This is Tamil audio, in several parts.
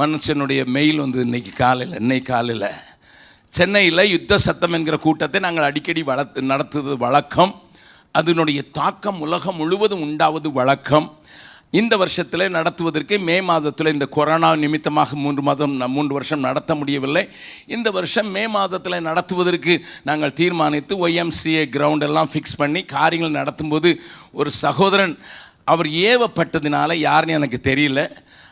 மனுஷனுடைய மெயில் வந்து இன்னைக்கு காலையில் இன்னைக்கு காலையில். சென்னையில் யுத்த சத்தம் என்கிற கூட்டத்தை நாங்கள் அடிக்கடி வளர்த்து நடத்துவது வழக்கம். அதனுடைய தாக்கம் உலகம் முழுவதும் உண்டாவது வழக்கம். இந்த வருஷத்தில் நடத்துவதற்கு மே மாதத்தில் இந்த கொரோனா நிமித்தமாக மூன்று மாதம் மூன்று வருஷம் நடத்த முடியவில்லை. இந்த வருஷம் மே மாதத்தில் நடத்துவதற்கு நாங்கள் தீர்மானித்து ஒய்எம்சிஏ கிரவுண்ட் எல்லாம் ஃபிக்ஸ் பண்ணி காரியங்கள் நடத்தும்போது ஒரு சகோதரன் அவர் ஏவப்பட்டதினால யாருன்னு எனக்கு தெரியல.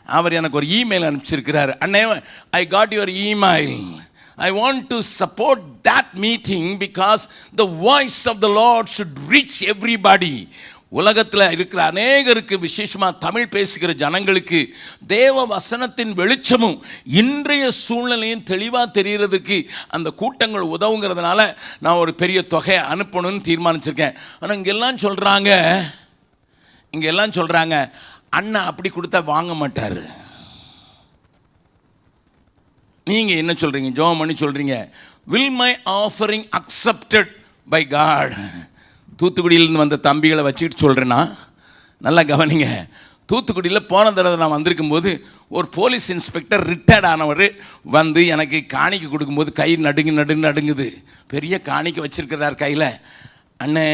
அவர் எனக்கு ஒரு இமெயில் அனுப்பிச்சிருக்கிறார். அண்ணே I got your email I want to support that meeting because the voice of the Lord should reach everybody உலகத்தில் இருக்கிற அநேகருக்கு விசேஷமாக தமிழ் பேசுகிற ஜனங்களுக்கு தேவ வசனத்தின் வெளிச்சமும் இன்றைய சூழ்நிலையும் தெளிவாக தெரிகிறதுக்கு அந்த கூட்டங்கள் உதவுங்கிறதுனால நான் ஒரு பெரிய தொகையை அனுப்பணும்னு தீர்மானிச்சிருக்கேன். ஆனால் இங்கெல்லாம் சொல்கிறாங்க இங்கெல்லாம் சொல்கிறாங்க அண்ணா அப்படி கொடுத்தா வாங்க மாட்டார். நீங்கள் என்ன சொல்கிறீங்க ஜோம் பண்ணி சொல்கிறீங்க will my offering accepted by God தூத்துக்குடியிலேருந்து வந்த தம்பிகளை வச்சுக்கிட்டு சொல்கிறேன்னா நல்லா கவனிங்க. தூத்துக்குடியில் போன தடவை நான் வந்திருக்கும்போது ஒரு போலீஸ் இன்ஸ்பெக்டர் ரிட்டையர்ட் ஆனவர் வந்து எனக்கு காணிக்கை கொடுக்கும்போது கை நடுங்கு நடுங்கு நடுங்குது. பெரிய காணிக்கை வச்சிருக்கிறார் கையில். அண்ணே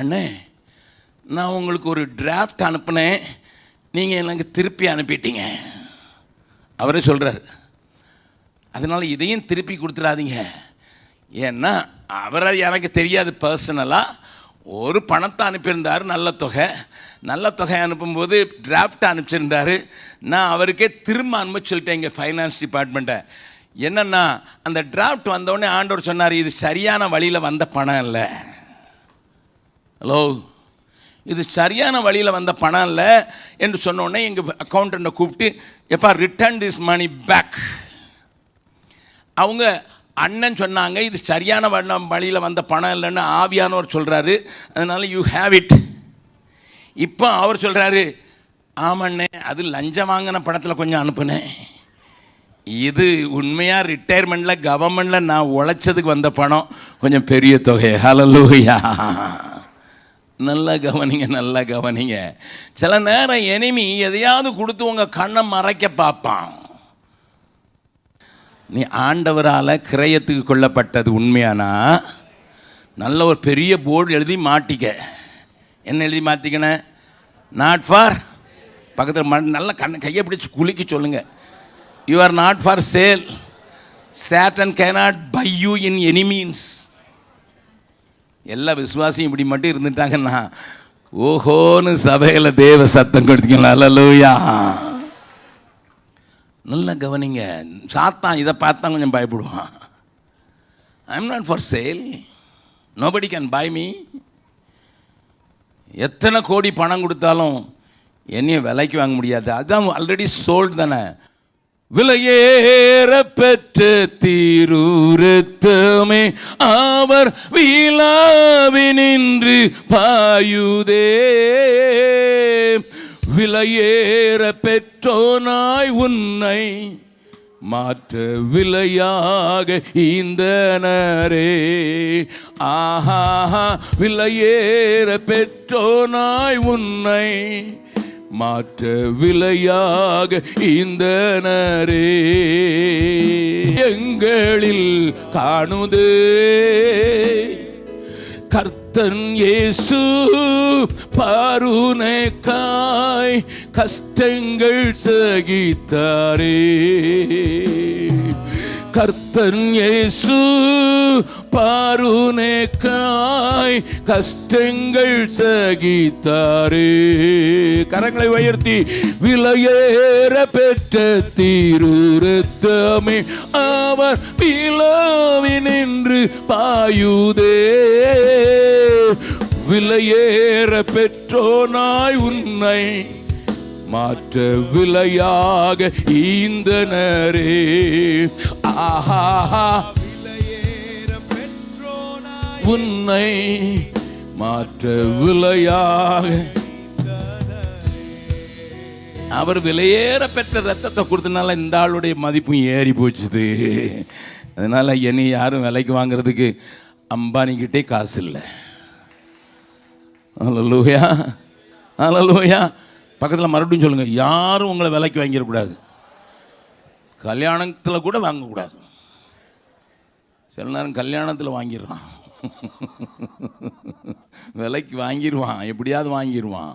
அண்ணே நான் உங்களுக்கு ஒரு டிராஃப்ட் அனுப்புனேன். நீங்கள் எனக்கு திருப்பி அனுப்பிட்டீங்க. அவரே சொல்கிறார் அதனால் இதையும் திருப்பி கொடுத்துடாதீங்க ஏன்னா அவரை எனக்கு தெரியாது பர்சனலாக ஒரு பணத்தை அனுப்பியிருந்தார் நல்ல தொகை. நல்ல தொகை அனுப்பும்போது டிராஃப்ட் அனுப்பிச்சிருந்தாரு. நான் அவருக்கே திரும்ப அனுப்ப சொல்லிட்டேன் எங்கள் ஃபைனான்ஸ் டிபார்ட்மெண்ட்டை என்னென்னா அந்த டிராஃப்ட் வந்தோடனே ஆண்டவர் சொன்னார் இது சரியான வழியில் வந்த பணம் இல்லை ஹலோ இது சரியான வழியில் வந்த பணம் இல்லை என்று சொன்னோடனே எங்கள் அக்கௌண்ட்டை கூப்பிட்டு எப்பா ரிட்டர்ன் திஸ் மணி பேக் அவங்க அண்ணன் சொன்னாங்க இது சரியான வண்ணம் வழியில் வந்த பணம் இல்லைன்னு ஆவியானவர் சொல்கிறாரு அதனால் யூ ஹேவ் இட் இப்போ அவர் சொல்கிறாரு ஆமாண்ணே அது லஞ்சம் வாங்கின பணத்தில் கொஞ்சம் அனுப்புனேன். இது உண்மையாக ரிட்டையர்மெண்ட்டில் கவர்மெண்ட்டில் நான் உழைச்சதுக்கு வந்த பணம் கொஞ்சம் பெரிய தொகை. ஹலலூயா நல்லா கவனிங்க நல்லா கவனிங்க. சில நேரம் எனிமி எதையாவது கொடுத்து உங்கள் கண்ணை மறைக்க பார்ப்பான். நீ ஆண்டவரால் கிரயத்துக்கு கொல்லப்பட்டது உண்மையானா? நல்ல ஒரு பெரிய போர்டு எழுதி மாட்டிக்க. என்ன எழுதி மாற்றிக்கின நாட் ஃபார் பக்கத்தில் மண் நல்ல கண்ணை கையை பிடிச்சி குலுக்கி சொல்லுங்கள் you are not for sale Satan cannot buy you in any means எல்லா விசுவாசியும் இப்படி மட்டும் இருந்துட்டாங்கன்னா ஓஹோன்னு சபையில் தேவ சத்தம் கொடுத்தீங்களா? அல்லூயா நல்லா கவனிங்க. சாத்தான் இதை பார்த்தா கொஞ்சம் பயப்படுவான். I am not for sale nobody can buy me எத்தனை கோடி பணம் கொடுத்தாலும் என்னையும் விலைக்கு வாங்க முடியாது. அதுதான் ஆல்ரெடி சோல்டு தானே. விலையேற பெற்ற தீருத்தமே அவர் வீலாவினின்று பாயுதே. விலையேற பெற்றோனாய் உன்னை மாற்ற விலையாக ஈந்தனரே. ஆஹா விலையேற பெற்றோனாய் உன்னை மாற்ற விலையாக இந்த நரே எங்களில் காணுதே. கர்த்தன் இயேசு பாருனைக்காய் கஷ்டங்கள் சகித்தாரே. கர்த்தன் இயேசு பாருனைக்காய் கஷ்டங்கள் சகித்தாரே. கரங்களை உயர்த்தி விலையேற பெற்ற தீருத்தமே அவர் பிளவினின்று பாயுதே. விலையேற பெற்றோனாய் உன்னை மாற்ற விலையாக ஈந்தனரே. உன்னை மாற்ற விலையாக. அவர் விலையேற பெற்ற ரத்தத்தை கொடுத்தனால இந்த ஆளுடைய மதிப்பும் ஏறி போச்சுது. அதனால என்னை யாரும் விலைக்கு வாங்குறதுக்கு அம்பானிக்கிட்டே காசு இல்லை. அலலூயா அலலூயா பக்கத்தில் மறுபடியும் சொல்லுங்கள் யாரும் உங்களை விலைக்கு வாங்கிடக்கூடாது. கல்யாணத்தில் கூட வாங்கக்கூடாது. சில நேரம் கல்யாணத்தில் வாங்கிடுறான். விலைக்கு வாங்கிடுவான். எப்படியாவது வாங்கிடுவான்.